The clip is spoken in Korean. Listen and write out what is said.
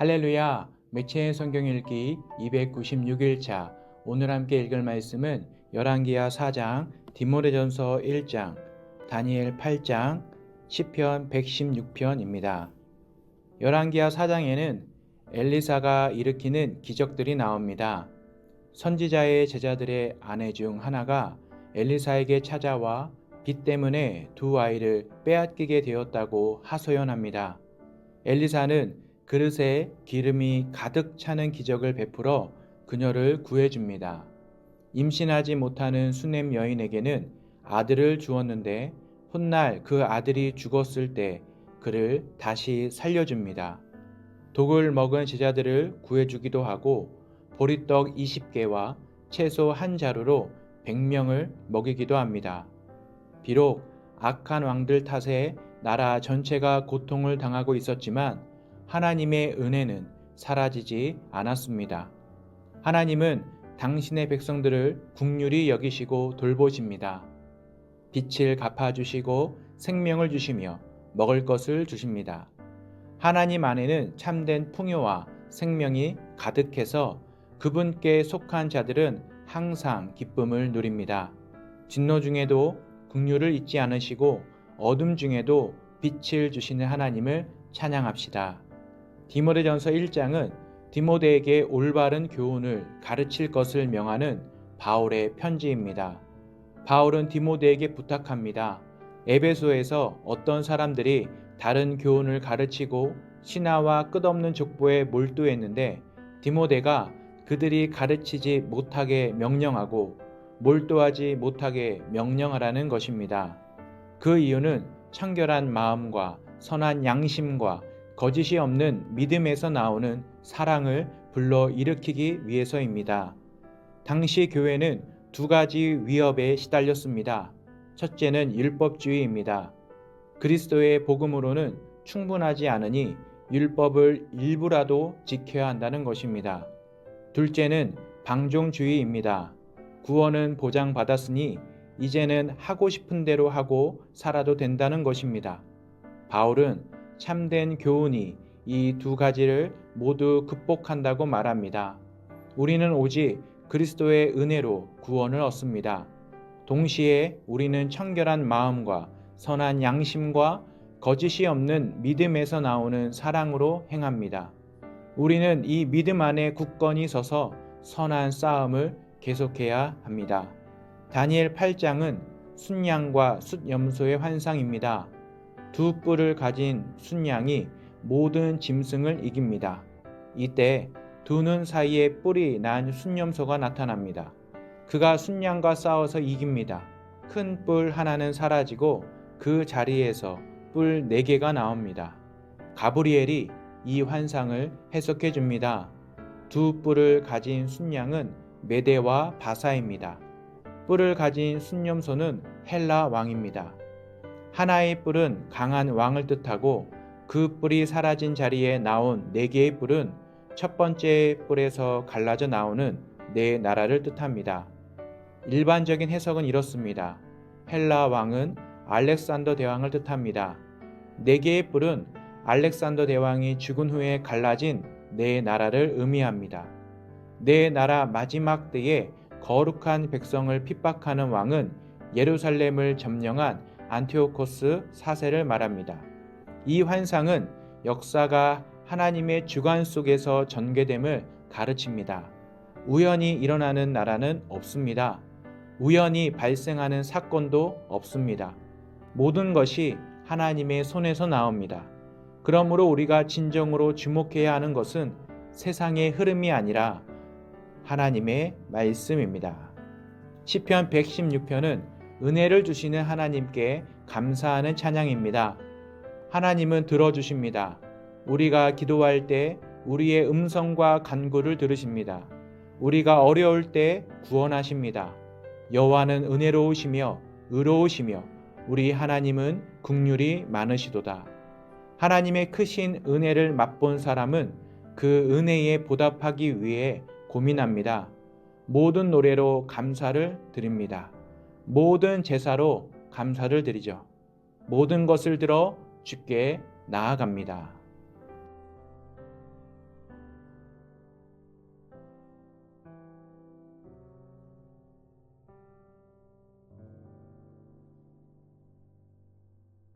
할렐루야! 매체의 성경 읽기 296일차 오늘 함께 읽을 말씀은 열왕기하 4장, 디모데전서 1장, 다니엘 8장, 시편 116편입니다. 열왕기하 4장에는 엘리사가 일으키는 기적들이 나옵니다. 선지자의 제자들의 아내 중 하나가 엘리사에게 찾아와 빚 때문에 두 아이를 빼앗기게 되었다고 하소연합니다. 엘리사는 그릇에 기름이 가득 차는 기적을 베풀어 그녀를 구해줍니다. 임신하지 못하는 수냄 여인에게는 아들을 주었는데 훗날 그 아들이 죽었을 때 그를 다시 살려줍니다. 독을 먹은 제자들을 구해주기도 하고 보리떡 20개와 채소 한 자루로 100명을 먹이기도 합니다. 비록 악한 왕들 탓에 나라 전체가 고통을 당하고 있었지만 하나님의 은혜는 사라지지 않았습니다. 하나님은 당신의 백성들을 국률이 여기시고 돌보십니다. 빛을 갚아주시고 생명을 주시며 먹을 것을 주십니다. 하나님 안에는 참된 풍요와 생명이 가득해서 그분께 속한 자들은 항상 기쁨을 누립니다. 진노 중에도 국률을 잊지 않으시고 어둠 중에도 빛을 주시는 하나님을 찬양합시다. 디모데전서 1장은 디모데에게 올바른 교훈을 가르칠 것을 명하는 바울의 편지입니다. 바울은 디모데에게 부탁합니다. 에베소에서 어떤 사람들이 다른 교훈을 가르치고 신하와 끝없는 족보에 몰두했는데 디모데가 그들이 가르치지 못하게 명령하고 몰두하지 못하게 명령하라는 것입니다. 그 이유는 청결한 마음과 선한 양심과 거짓이 없는 믿음에서 나오는 사랑을 불러 일으키기 위해서입니다. 당시 교회는 두 가지 위협에 시달렸습니다. 첫째는 율법주의입니다. 그리스도의 복음으로는 충분하지 않으니 율법을 일부라도 지켜야 한다는 것입니다. 둘째는 방종주의입니다. 구원은 보장받았으니 이제는 하고 싶은 대로 하고 살아도 된다는 것입니다. 바울은 참된 교훈이 이 두 가지를 모두 극복한다고 말합니다. 우리는 오직 그리스도의 은혜로 구원을 얻습니다. 동시에 우리는 청결한 마음과 선한 양심과 거짓이 없는 믿음에서 나오는 사랑으로 행합니다. 우리는 이 믿음 안에 굳건히 서서 선한 싸움을 계속해야 합니다. 다니엘 8장은 순양과 숫염소의 환상입니다. 두 뿔을 가진 순양이 모든 짐승을 이깁니다. 이때 두 눈 사이에 뿔이 난 순염소가 나타납니다. 그가 순양과 싸워서 이깁니다. 큰 뿔 하나는 사라지고 그 자리에서 뿔 네 개가 나옵니다. 가브리엘이 이 환상을 해석해 줍니다. 두 뿔을 가진 순양은 메데와 바사입니다. 뿔을 가진 순염소는 헬라 왕입니다. 하나의 뿔은 강한 왕을 뜻하고 그 뿔이 사라진 자리에 나온 네 개의 뿔은 첫 번째 뿔에서 갈라져 나오는 네 나라를 뜻합니다. 일반적인 해석은 이렇습니다. 헬라 왕은 알렉산더 대왕을 뜻합니다. 네 개의 뿔은 알렉산더 대왕이 죽은 후에 갈라진 네 나라를 의미합니다. 네 나라 마지막 때에 거룩한 백성을 핍박하는 왕은 예루살렘을 점령한 안티오코스 사세를 말합니다. 이 환상은 역사가 하나님의 주관 속에서 전개됨을 가르칩니다. 우연히 일어나는 나라는 없습니다. 우연히 발생하는 사건도 없습니다. 모든 것이 하나님의 손에서 나옵니다. 그러므로 우리가 진정으로 주목해야 하는 것은 세상의 흐름이 아니라 하나님의 말씀입니다. 시편 116편은 은혜를 주시는 하나님께 감사하는 찬양입니다. 하나님은 들어주십니다. 우리가 기도할 때 우리의 음성과 간구를 들으십니다. 우리가 어려울 때 구원하십니다. 여호와는 은혜로우시며 의로우시며 우리 하나님은 국률이 많으시도다. 하나님의 크신 은혜를 맛본 사람은 그 은혜에 보답하기 위해 고민합니다. 모든 노래로 감사를 드립니다. 모든 제사로 감사를 드리죠. 모든 것을 들어 주께 나아갑니다.